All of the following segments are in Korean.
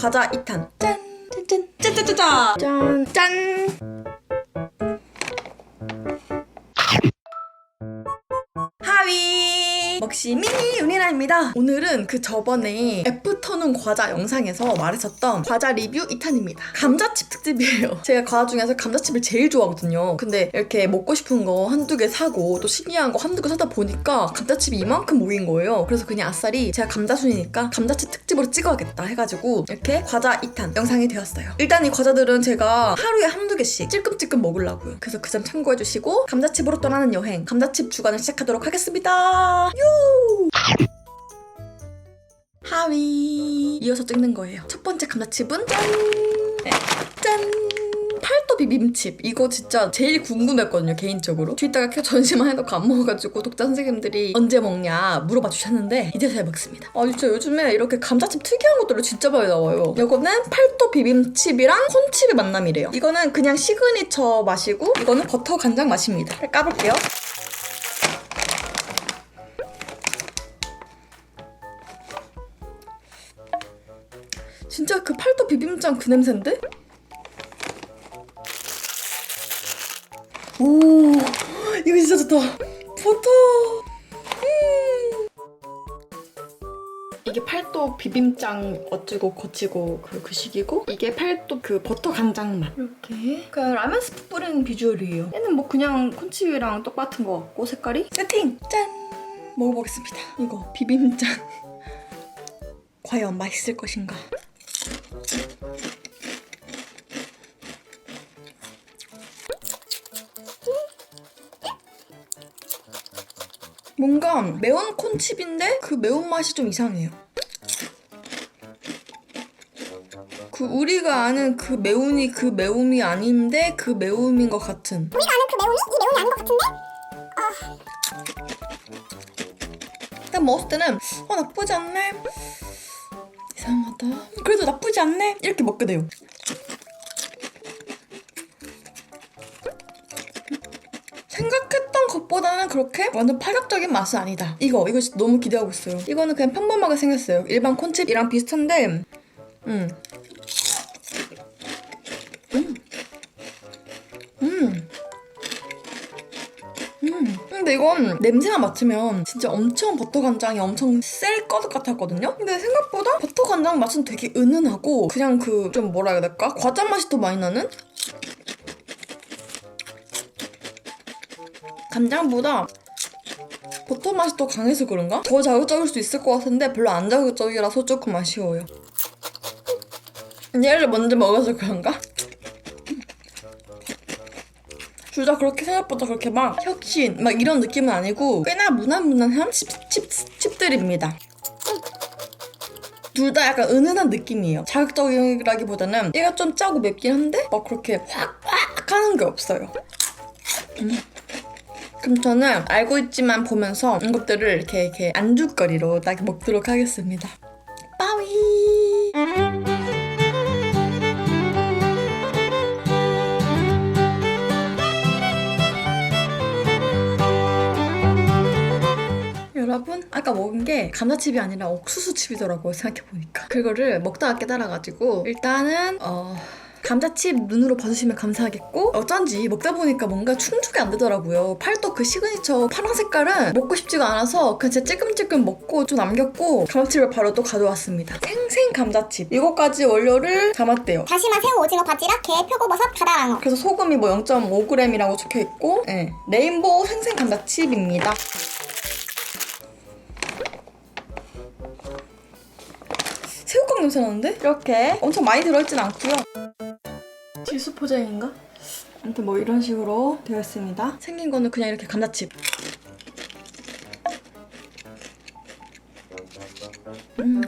과자 2탄. 짠! 짠! 짠! 짠! 짠! 짠! 짠! 하위! 먹시미 윤이라입니다. 오늘은 그 저번에 애프터눈 과자 영상에서 말했었던 과자 리뷰 2탄입니다. 감자칩 특집이에요. 제가 과자 중에서 감자칩을 제일 좋아하거든요. 근데 이렇게 먹고 싶은 거 한두 개 사고 또 신기한 거 한두 개 사다 보니까 감자칩이 이만큼 모인 거예요. 그래서 그냥 아싸리 제가 감자순이니까 감자칩 특집으로 찍어야겠다 해가지고 이렇게 과자 2탄 영상이 되었어요. 일단 이 과자들은 제가 하루에 한두 개씩 찔끔찔끔 먹으려고요. 그래서 그 점 참고해주시고 감자칩으로 떠나는 여행 감자칩 주간을 시작하도록 하겠습니다. 유! 하위. 이어서 찍는 거예요. 첫 번째 감자칩은 짠! 네, 짠! 팔도 비 빔칩. 이거 진짜 제일 궁금했거든요 개인적으로. 계속 전시만 해놓고 안 먹어가지고 독자 선생님들이 언제 먹냐 물어봐 주셨는데 이제서야 먹습니다. 아 진짜 요즘에 이렇게 감자칩 특이한 것들이 진짜 많이 나와요. 이거는 팔도 비빔칩이랑 콘칩의 만남이래요. 이거는 그냥 시그니처 맛이고 이거는 버터 간장 맛입니다. 까볼게요 진짜 그 팔도 비빔장 그 냄새인데? 오 이거 진짜 좋다. 버터 음. 이게 팔도 비빔장 어찌고 거치고 그, 그 식이고 이게 팔도 그 버터 간장 맛. 이렇게. 그 라면 스프 뿌리는 비주얼이에요. 얘는 뭐 그냥 콘칩이랑 똑같은 것 같고 색깔이? 세팅! 짠! 먹어보겠습니다. 이거 비빔장. 과연 맛있을 것인가 뭔가 매운 콘칩인데 그 매운맛이 좀 이상해요. 그 우리가 아는 그 매운이 그 매움이 아닌데 그 매움인 것 같은. 우리가 아는 그 매운이 이 매운이 아닌 것 같은데? 딱 먹었을 때는 어 나쁘지 않네. 이상하다. 그래도 나쁘지 않네. 이렇게 먹게 돼요. 생각했던 것보다는 그렇게 완전 파격적인 맛은 아니다. 이거 이거 진짜 너무 기대하고 있어요. 이거는 그냥 평범하게 생겼어요. 일반 콘칩이랑 비슷한데, 음. 음. 이건 냄새만 맡으면 진짜 엄청 버터 간장이 엄청 셀 것 같았거든요? 근데 생각보다 버터 간장 맛은 되게 은은하고 그냥 그 좀 뭐라 해야 될까? 과자 맛이 더 많이 나는? 간장보다 버터 맛이 더 강해서 그런가? 더 자극적일 수 있을 것 같은데 별로 안 자극적이라서 조금 아쉬워요. 얘를 먼저 먹어서 그런가? 둘 다 그렇게 생각보다 그렇게 막 혁신 막 이런 느낌은 아니고 꽤나 무난무난한 칩, 칩, 칩들입니다. 둘 다 약간 은은한 느낌이에요. 자극적이라기보다는 얘가 좀 짜고 맵긴 한데 막 그렇게 확 확 하는 게 없어요. 음. 그럼 저는 알고 있지만 보면서 이것들을 이렇게 이렇게 안주거리로 딱 먹도록 하겠습니다. 게 감자칩이 아니라 옥수수칩이더라고요 생각해보니까. 그거를 먹다가 깨달아가지고 일단은 어... 감자칩 눈으로 봐주시면 감사하겠고 어쩐지 먹다 보니까 뭔가 충족이 안 되더라고요. 팔도 그 시그니처 파란 색깔은 먹고 싶지가 않아서 그냥 진짜 찔끔찔끔 먹고 좀 남겼고 감자칩을 바로 또 가져왔습니다. 생생 감자칩. 이거까지 원료를 담았대요. 다시마, 새우, 오징어, 바지락, 게, 표고버섯, 바다랑어. 그래서 소금이 뭐 0.5g이라고 적혀있고 네. 레인보우 생생 감자칩입니다 새우깡 냄새 나는데? 이렇게 엄청 많이 들어있진 않고요 지수 포장인가? 아무튼 뭐 이런 식으로 되어 있습니다 생긴 거는 그냥 이렇게 감자칩 음.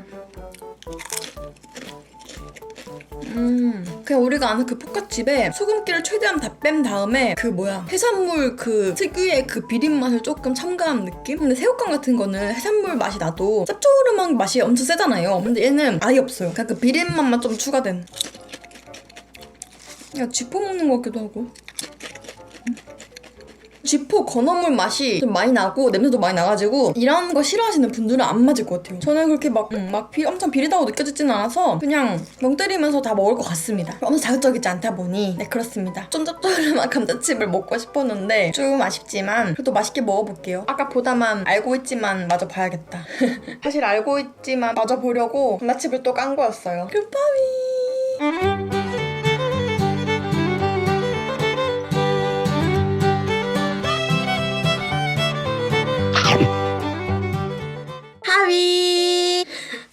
음, 그냥 우리가 아는 그 포카칩에 소금기를 최대한 다 뺀 다음에 그 뭐야 해산물 그 특유의 그 비린 맛을 조금 첨가한 느낌? 근데 새우깡 같은 거는 해산물 맛이 나도 짭조름한 맛이 엄청 세잖아요. 근데 얘는 아예 없어요. 그냥 그 비린 맛만 좀 추가된. 야 쥐포 먹는 것 같기도 하고. 음. 쥐포 건어물 맛이 좀 많이 나고 냄새도 많이 나가지고 이런 거 싫어하시는 분들은 안 맞을 것 같아요. 저는 그렇게 막, 음, 막 비, 엄청 비리다고 느껴지지는 않아서 그냥 멍 때리면서 다 먹을 것 같습니다. 엄청 자극적이지 않다 보니 네 그렇습니다. 좀 짭조름한 감자칩을 먹고 싶었는데 좀 아쉽지만 그래도 맛있게 먹어볼게요. 아까 보다만 알고 있지만 마저 봐야겠다. 사실 알고 있지만 마저 보려고 감자칩을 또 깐 거였어요. 굿바비.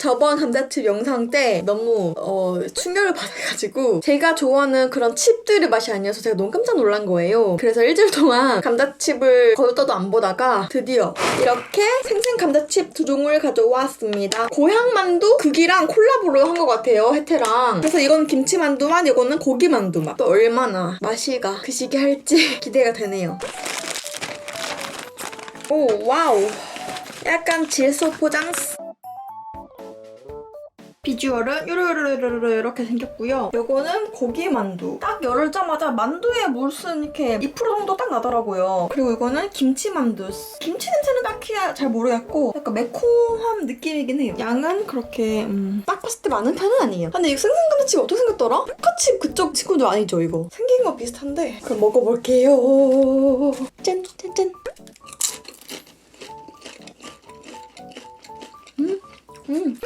저번 감자칩 영상 때 너무 어, 충격을 받아가지고 제가 좋아하는 그런 칩들의 맛이 아니어서 제가 너무 깜짝 놀란 거예요. 그래서 일주일 동안 감자칩을 거뒀다도 안 보다가 드디어 이렇게 생생 감자칩 두 종을 가져왔습니다. 고향만두 극이랑 콜라보로 한 것 같아요. 혜태랑. 그래서 이건 김치만두만 이거는 고기만두만. 또 얼마나 맛이가 그 시기 할지 기대가 되네요. 오 와우. 약간 질소 포장스. 비주얼은 요르르르르 이렇게 생겼고요. 요거는 고기 만두. 딱 열자마자 만두에 무슨 이렇게 2% 정도 딱 나더라고요. 그리고 이거는 김치 만두. 김치 냄새는 딱히 잘 모르겠고 약간 매콤한 느낌이긴 해요. 양은 그렇게 음, 딱 봤을 때 많은 편은 아니에요. 근데 이 생선감자칩 어떻게 생겼더라? 포카칩 그쪽 친구도 아니죠 이거? 생긴 거 비슷한데 그럼 먹어볼게요. 짠 짠, 짠. 음.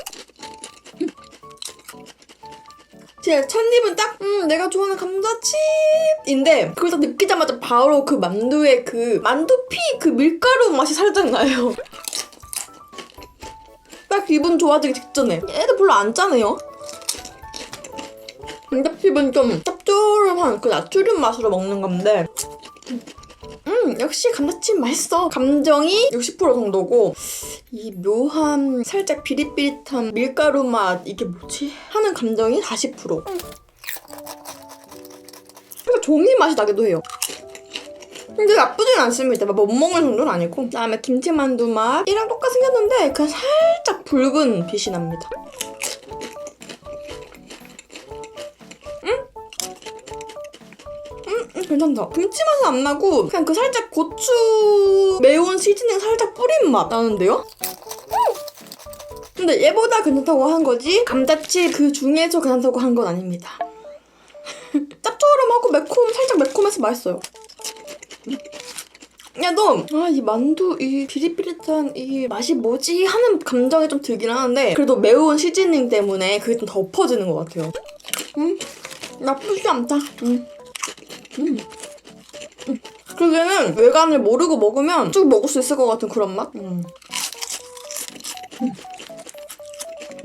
제 첫입은 딱, 음, 내가 좋아하는 감자칩인데, 그걸 딱 느끼자마자 바로 그 만두의 그, 만두피 그 밀가루 맛이 살짝 나요. 딱 기분 좋아지기 직전에. 얘도 별로 안 짜네요. 감자칩은 좀 짭조름한 그 나트륨 맛으로 먹는 건데, 음, 역시 감자칩 맛있어. 감정이 60% 정도고, 이 묘한 살짝 비릿비릿한 밀가루 맛 이게 뭐지? 하는 감정이 40%. 그래서 종이 맛이 나기도 해요. 근데 나쁘진 않습니다. 못 먹을 정도는 아니고. 그 다음에 김치만두 맛 이랑 똑같이 생겼는데 그냥 살짝 붉은 빛이 납니다. 괜찮다. 김치 맛은 안 나고 그냥 그 살짝 고추 매운 시즈닝 살짝 뿌린 맛 나는데요? 근데 얘보다 괜찮다고 한 거지 감자칩 그 중에서 괜찮다고 한 건 아닙니다. 짭조름하고 매콤 살짝 매콤해서 맛있어요. 야 너! 아 이 만두 이 비릿비릿한 이 맛이 뭐지 하는 감정이 좀 들긴 하는데 그래도 매운 시즈닝 때문에 그게 좀더 엎어지는 것 같아요. 음 나쁘지 않다. 음. 음. 음. 그게는 외관을 모르고 먹으면 쭉 먹을 수 있을 것 같은 그런 맛? 음.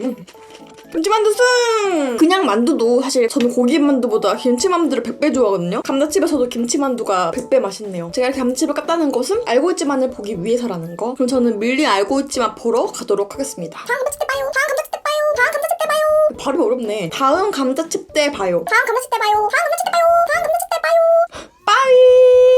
음. 김치만두 승! 그냥 만두도 사실 저는 고기 만두보다 김치만두를 100배 좋아하거든요. 감자칩에서도 김치만두가 100배 맛있네요. 제가 이렇게 감자칩을 깠다는 것은 알고 있지만을 보기 위해서라는 거. 그럼 저는 밀리 알고 있지만 보러 가도록 하겠습니다. 다음 감자칩 때 봐요. 다음 감자칩 때 봐요. 다음 감자칩 때 봐요. 발음이 어렵네. 다음 감자칩 때 봐요. 다음 감자칩 때 봐요. 다음 감자칩 때 봐요. Bye!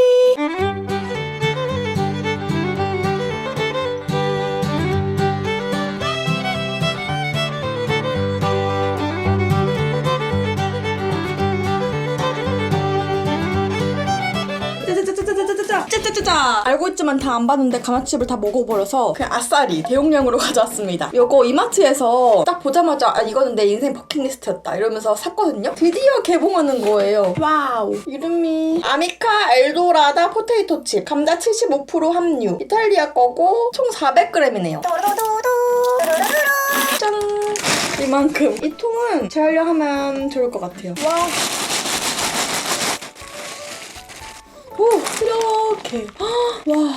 짜자자자 알고 있지만 다 안 봤는데 감자칩을 다 먹어버려서 그냥 아싸리 대용량으로 가져왔습니다. 요거 이마트에서 딱 보자마자 아 이거는 내 인생 버킷리스트였다 이러면서 샀거든요. 드디어 개봉하는 거예요. 와우. 이름이 아미카 엘도라다 포테이토 칩. 감자 75% 함유. 이탈리아 거고 총 400g이네요. 도도도도. 짠. 이만큼. 이 통은 재활용하면 좋을 것 같아요. 와 오, 이렇게. 와.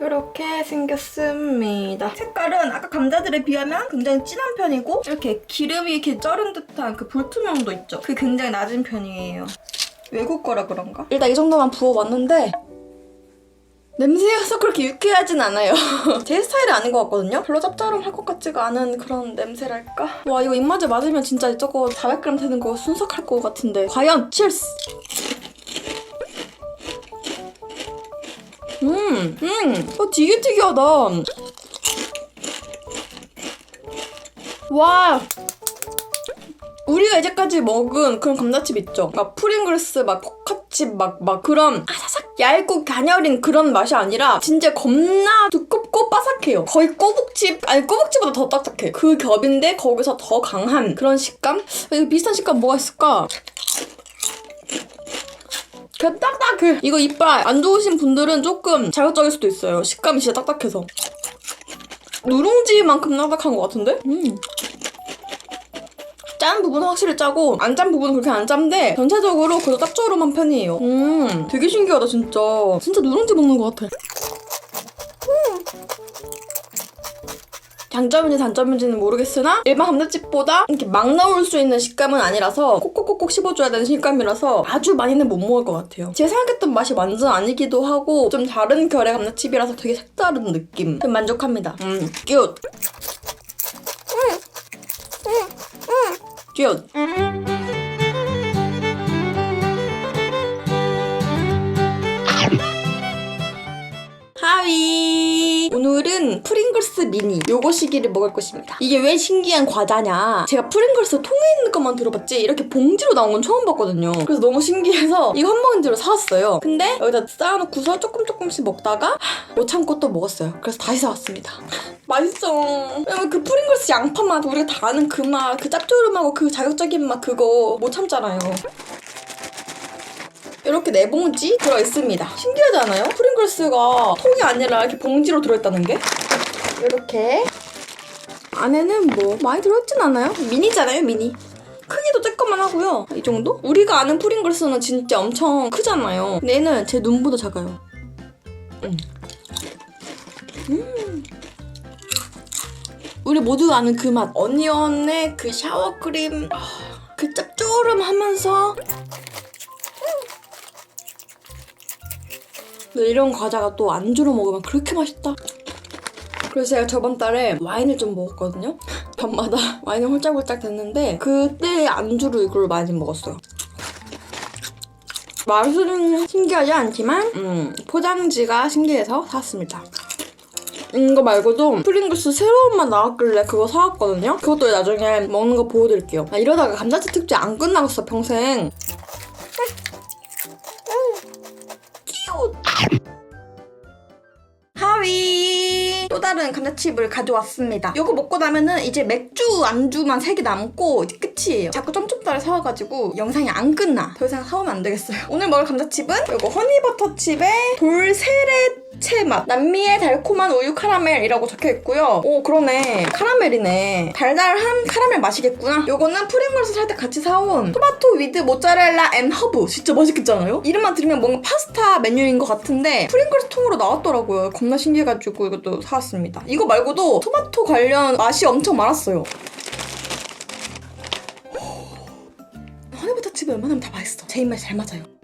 이렇게 생겼습니다. 색깔은 아까 감자들에 비하면 굉장히 진한 편이고 이렇게 기름이 이렇게 쩔은 듯한 그 불투명도 있죠. 그게 굉장히 낮은 편이에요. 외국 거라 그런가? 일단 이 정도만 부어봤는데 냄새여서 그렇게 유쾌하진 않아요. 제 스타일이 아닌 것 같거든요. 별로 짭짤할 것 같지가 않은 그런 냄새랄까? 와 이거 입맛에 맞으면 진짜 저거 400g 되는 거 순삭할 것 같은데 과연 치얼스! 음, 음, 어, 되게 특이하다. 와, 우리가 이제까지 먹은 그런 감자칩 있죠? 막 프링글스, 막 감자칩 막, 막 그런 아사삭 얇고 가녀린 그런 맛이 아니라 진짜 겁나 두껍고 바삭해요. 거의 꼬북칩, 아니 꼬북칩보다 더 딱딱해. 그 겹인데 거기서 더 강한 그런 식감? 이거 비슷한 식감 뭐가 있을까? 그 딱딱해. 이거 이빨 안 좋으신 분들은 조금 자극적일 수도 있어요. 식감이 진짜 딱딱해서. 누룽지만큼 딱딱한 것 같은데? 음. 짠 부분은 확실히 짜고 안 짠 부분은 그렇게 안 짠데 전체적으로 그래도 짭조름한 편이에요. 음, 되게 신기하다 진짜. 진짜 누룽지 먹는 것 같아. 장점인지 단점인지는 모르겠으나 일반 감자칩보다 이렇게 막 나올 수 있는 식감은 아니라서 콕콕콕콕 씹어줘야 되는 식감이라서 아주 많이는 못 먹을 것 같아요. 제가 생각했던 맛이 완전 아니기도 하고 좀 다른 결의 감자칩이라서 되게 색다른 느낌. 좀 만족합니다. 음, 큐. 큐. 하위 오늘은 프링글스 미니 요거 시기를 먹을 것입니다. 이게 왜 신기한 과자냐? 제가 프링글스 통에 있는 것만 들어봤지 이렇게 봉지로 나온 건 처음 봤거든요. 그래서 너무 신기해서 이거 한 봉지로 사왔어요. 근데 여기다 쌓아놓고서 조금 조금씩 먹다가 하, 못 참고 또 먹었어요. 그래서 다시 사왔습니다. 맛있어. 왜냐면 그 프링글스 양파 맛 우리가 다 아는 그 맛 그 짭조름하고 그 자극적인 맛 그거 못 참잖아요 이렇게 네 봉지 들어있습니다. 신기하지 않아요? 프링글스가 통이 아니라 이렇게 봉지로 들어있다는 게. 이렇게. 안에는 뭐 많이 들어있진 않아요? 미니잖아요, 미니. 크기도 쬐끄만 하고요. 이 정도? 우리가 아는 프링글스는 진짜 엄청 크잖아요. 근데 얘는 제 눈보다 작아요. 음. 음. 우리 모두 아는 그 맛. 어니언의 그 샤워크림. 아, 그 짭조름하면서 근데 이런 과자가 또 안주로 먹으면 그렇게 맛있다. 그래서 제가 저번 달에 와인을 좀 먹었거든요. 밤마다 와인을 홀짝홀짝 됐는데 그때 안주로 이걸 많이 먹었어요. 맛은 신기하지 않지만 음, 포장지가 신기해서 샀습니다. 이거 말고도 프링글스 새로운 맛 나왔길래 그거 사왔거든요. 그것도 나중에 먹는 거 보여드릴게요. 나 이러다가 감자칩 특집 안 끝나겠어 평생. 끼 하위 또 다른 감자칩을 가져왔습니다. 이거 먹고 나면은 이제 맥주 안주만 3개 남고 이제 끝이에요. 자꾸 점점달에 사와가지고 영상이 안 끝나. 더 이상 사오면 안 되겠어요. 오늘 먹을 감자칩은 이거 허니버터칩의 돌세레 체맛 남미의 달콤한 우유 카라멜이라고 적혀 있고요. 오 그러네 카라멜이네. 달달한 카라멜 맛이겠구나. 요거는 프링글스 살 때 같이 사온 토마토 위드 모짜렐라 앤 허브 진짜 맛있겠잖아요? 이름만 들으면 뭔가 파스타 메뉴인 것 같은데 프링글스 통으로 나왔더라고요. 겁나 신기해가지고 이것도 사왔습니다. 이거 말고도 토마토 관련 맛이 엄청 많았어요. 허니버터 칩이 웬만하면 다 맛있어. 제 입맛에 잘 맞아요.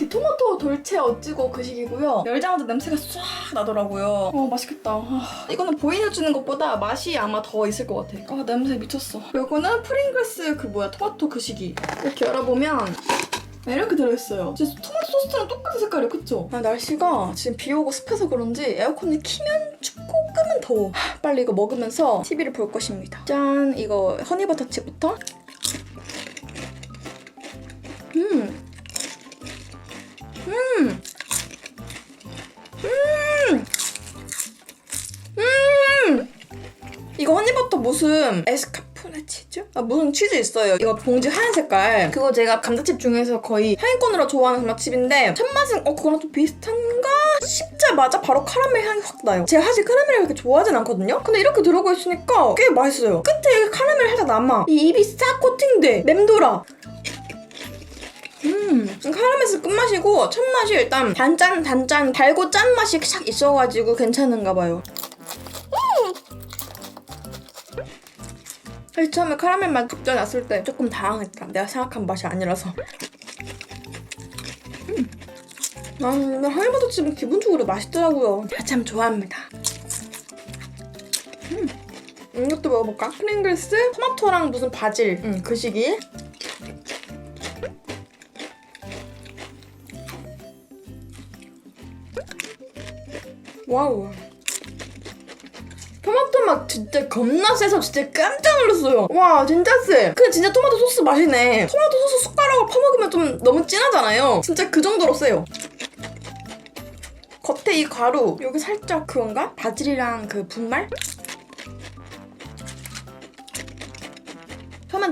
이게 토마토 돌체 어찌고 그 식이고요. 열자마자 냄새가 싹 나더라고요. 어 맛있겠다. 아, 이거는 보이해주는 것보다 맛이 아마 더 있을 것 같아. 아 냄새 미쳤어. 요거는 프링글스 그 뭐야 토마토 그 식이. 이렇게 열어보면 이렇게 들어있어요. 진짜 토마토 소스랑 똑같은 색깔이에요, 그쵸? 아, 날씨가 지금 비 오고 습해서 그런지 에어컨을 키면 춥고 끄면 더워. 하, 빨리 이거 먹으면서 TV를 볼 것입니다. 짠! 이거 허니버터칩부터. 무슨 에스카푸네 치즈? 아, 무슨 치즈 있어요. 이거 봉지 하얀 색깔. 그거 제가 감자칩 중에서 거의 하얀권으로 좋아하는 감자칩인데 첫맛은 어 그거랑 좀 비슷한가 씹자마자 바로 카라멜 향이 확 나요. 제가 사실 카라멜을 그렇게 좋아하진 않거든요. 근데 이렇게 들어가 있으니까 꽤 맛있어요. 끝에 카라멜 살짝 남아. 이 입이 싹 코팅돼. 맴돌아. 음, 카라멜스 끝맛이고 첫 맛이 일단 단짠 단짠 달고 짠 맛이 싹 있어가지고 괜찮은가 봐요. 사실 처음에 카라멜 맛 극전 났을 때 조금 당황했다. 내가 생각한 맛이 아니라서. 음. 나는 하이버터칩은 기본적으로 맛있더라고요. 제가 참 좋아합니다. 음. 이것도 먹어볼까? 프링글스, 토마토랑 무슨 바질, 음, 그 시기. 와우. 맛 진짜 겁나 세서 진짜 깜짝 놀랐어요. 와 진짜 세. 근데 진짜 토마토 소스 맛이네. 토마토 소스 숟가락으로 퍼먹으면 좀 너무 진하잖아요. 진짜 그 정도로 세요. 겉에 이 가루 여기 살짝 그건가? 바질이랑 그 분말?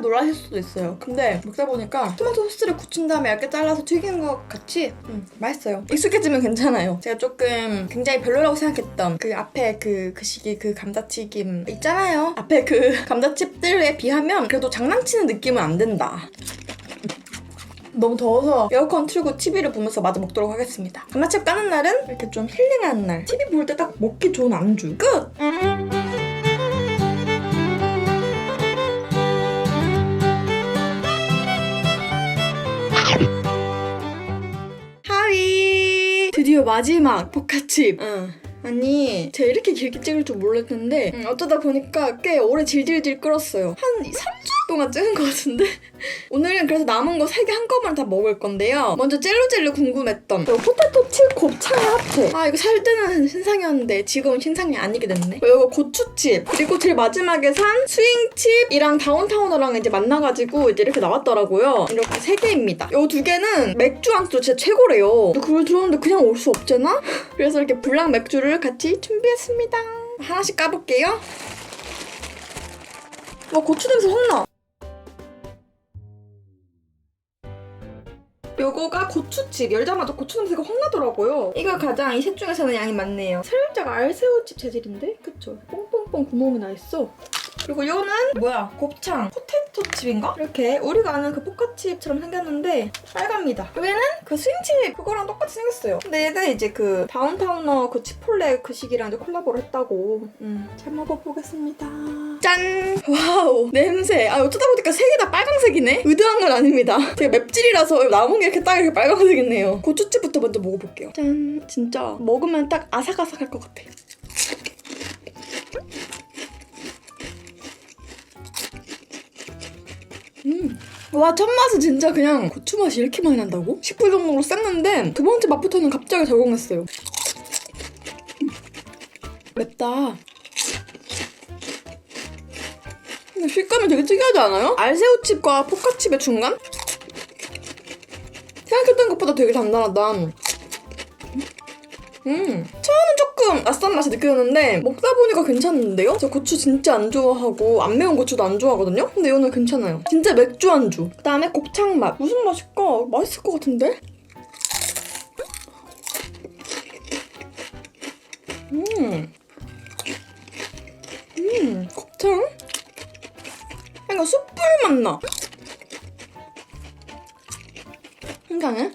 처음엔 놀라실 수도 있어요. 근데 먹다 보니까 토마토 소스를 굳힌 다음에 얇게 잘라서 튀긴 것 같이 음, 맛있어요. 익숙해지면 괜찮아요. 제가 조금 굉장히 별로라고 생각했던 그 앞에 그, 그 시기 그 감자튀김 있잖아요. 앞에 그 감자칩들에 비하면 그래도 장난치는 느낌은 안 든다. 너무 더워서 에어컨 틀고 TV를 보면서 마저 먹도록 하겠습니다. 감자칩 까는 날은 이렇게 좀 힐링하는 날. TV 볼 때 딱 먹기 좋은 안주. 끝! 드디어 마지막 포카칩. 응. 아니, 제가 이렇게 길게 찍을 줄 몰랐는데 음, 어쩌다 보니까 꽤 오래 질질질 끌었어요. 한 3주 동안 찍은 것 같은데? 오늘은 그래서 남은 거 3개 한꺼번에 다 먹을 건데요. 먼저 젤로젤로 궁금했던 이거 포테토 칩 곱창의 합체. 아, 이거 살 때는 신상이었는데 지금은 신상이 아니게 됐네. 이거 고추칩. 그리고 제일 마지막에 산 스윙칩이랑 다운타운어랑 이제 만나가지고 이제 이렇게 나왔더라고요. 이렇게 3개입니다. 이 두 개는 맥주 안주 진짜 최고래요. 그걸 들었는데 그냥 올 수 없잖아? 그래서 이렇게 블랑 맥주를 같이 준비했습니다. 하나씩 까볼게요. 와, 고추 냄새 확 나. 요거가 고추칩 열자마자 고추 냄새가 확 나더라고요. 이거 가장 이 셋 중에서는 양이 많네요. 살짝 알새우칩 재질인데? 그쵸? 뽕뽕뽕 구멍이 나 있어 그리고 요는 뭐야? 곱창 포테토 칩인가? 이렇게 우리가 아는 그 포카칩처럼 생겼는데 빨갑니다. 여기는 그 스윙칩 그거랑 똑같이 생겼어요. 근데 얘는 이제 그 다운타운너 그 치폴레 그 시기랑 이제 콜라보를 했다고. 음, 잘 먹어보겠습니다. 짠! 와우 냄새. 아 어쩌다 보니까 세개다 빨강색이네? 의도한 건 아닙니다. 제가 맵찔이라서 남은 게 이렇게 딱 이렇게 빨강색이네요. 고추칩부터 먼저 먹어볼게요. 짠 진짜 먹으면 딱 아삭아삭할 것 같아 음. 와, 첫 맛은 진짜 그냥 고추 맛이 이렇게 많이 난다고? 10분 정도로 쌌는데 두 번째 맛부터는 갑자기 적응했어요. 음. 맵다. 근데 식감이 되게 특이하지 않아요? 알새우칩과 포카칩의 중간? 생각했던 것보다 되게 단단하다. 음, 처음엔 조금 낯선 맛이 느껴졌는데 먹다 보니까 괜찮은데요? 저 고추 진짜 안 좋아하고 안 매운 고추도 안 좋아하거든요? 근데 이거는 괜찮아요. 진짜 맥주 안주. 그다음에 곱창 맛. 무슨 맛일까? 맛있을 것 같은데? 음. 음, 곱창? 약간 숯불 맛 나. 신기하네.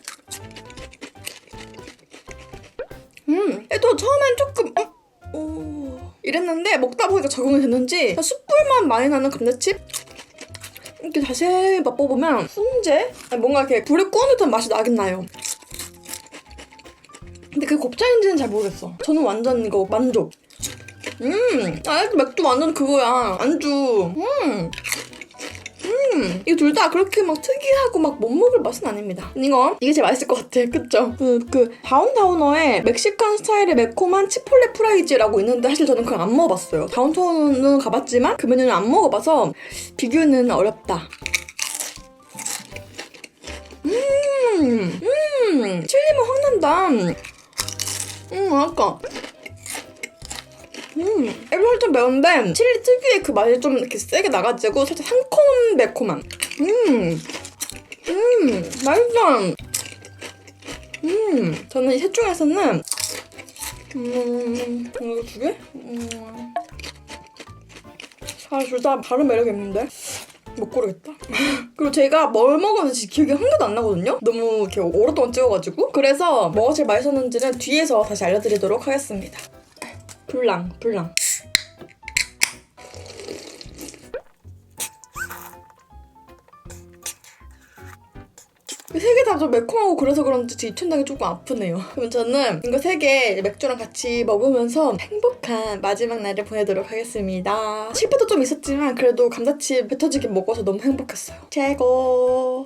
음, 얘도 처음엔 조금 어? 오 이랬는데 먹다 보니까 적응이 됐는지 숯불맛 많이 나는 감자칩? 이렇게 자세히 맛보면 훈제? 뭔가 이렇게 불에 구운 듯한 맛이 나긴 나요. 근데 그게 곱창인지는 잘 모르겠어. 저는 완전 이거 만족. 음, 아, 맥주 완전 그거야. 안주. 음. 음, 이둘다 그렇게 막 특이하고 막 못 먹을 맛은 아닙니다. 이거 이게 제일 맛있을 것 같아, 그쵸? 그, 그 다운타우너에 멕시칸 스타일의 매콤한 치폴레 프라이즈라고 있는데 사실 저는 그걸 안 먹어봤어요. 다운타우너는 가봤지만 그 메뉴는 안 먹어봐서 비교는 어렵다. 음, 음, 칠리맛 확 난다. 음, 아까. 음, 이거 살짝 매운데 칠리 특유의 그 맛이 좀 이렇게 세게 나가지고 살짝 상 콤 매콤한. 음, 음, 맛있어. 음, 저는 이 셋 중에서는 음, 이거 두 개? 음, 아, 둘다 다른 매력이 있는데. 못 고르겠다. 그리고 제가 뭘 먹었는지 기억이 한 개도 안 나거든요? 너무 이렇게 오랫동안 찍어가지고. 그래서 뭐가 제일 맛있었는지는 뒤에서 다시 알려드리도록 하겠습니다. 불랑, 불랑. 세 개 다 좀 매콤하고 그래서 그런지 제 입천장이 조금 아프네요. 그럼 저는 이거 세 개 맥주랑 같이 먹으면서 행복한 마지막 날을 보내도록 하겠습니다. 실패도 좀 있었지만 그래도 감자칩 배 터지게 먹어서 너무 행복했어요. 최고.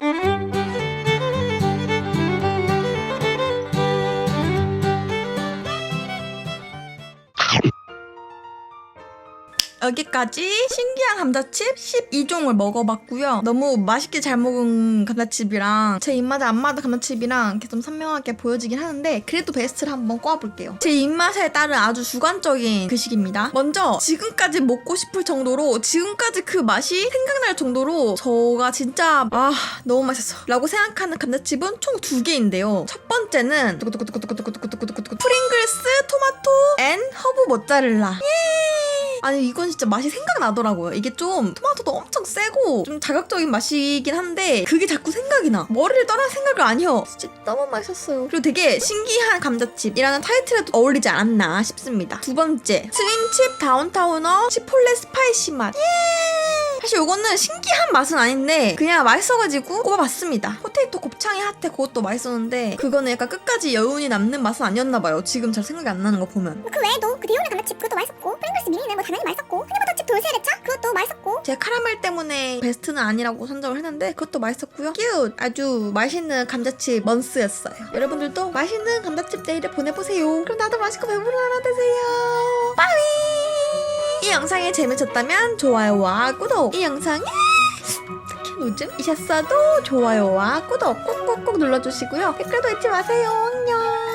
여기까지 신기한 감자칩 12종을 먹어봤고요. 너무 맛있게 잘 먹은 감자칩이랑 제 입맛에 안 맞는 감자칩이랑 이렇게 좀 선명하게 보여지긴 하는데 그래도 베스트를 한번 꿔볼게요. 제 입맛에 따른 아주 주관적인 그식입니다. 먼저 지금까지 먹고 싶을 정도로 지금까지 그 맛이 생각날 정도로 저가 진짜 아 너무 맛있어 라고 생각하는 감자칩은 총 두 개인데요. 첫 번째는 프링글스 토마토 앤 허브 모짜렐라 예! 아니 이건 진짜 맛이 생각나더라고요. 이게 좀 토마토도 엄청 세고 좀 자극적인 맛이긴 한데 그게 자꾸 생각이 나. 머리를 떠날 생각을 안 해요. 진짜 너무 맛있었어요. 그리고 되게 신기한 감자칩이라는 타이틀에도 어울리지 않았나 싶습니다. 두 번째 스윙칩 다운타우너 치폴레 스파이시 맛. 예! 사실 이거는 신기한 맛은 아닌데 그냥 맛있어가지고 꼽아봤습니다. 포테이토 곱창이 핫해 그것도 맛있었는데 그거는 약간 끝까지 여운이 남는 맛은 아니었나봐요. 지금 잘 생각이 안 나는 거 보면. 그 외에도 그 디오네 감자칩 그것도 맛있었고 프링글스 미니는 뭐 당연히 맛있었고 허니버터칩 돌쇠레차 그것도 맛있었고 제가 카라멜 때문에 베스트는 아니라고 선정을 했는데 그것도 맛있었고요. 큐! 아주 맛있는 감자칩 먼스였어요. 여러분들도 맛있는 감자칩 데이를 보내보세요. 그럼 나도 맛있고 배부른 하루 되세요. 빠이! 이 영상이 재미졌다면 좋아요와 구독! 이 영상이 특히 요즘 이셨어도 좋아요와 구독 꼭꼭꼭 눌러주시고요. 댓글도 잊지 마세요. 안녕!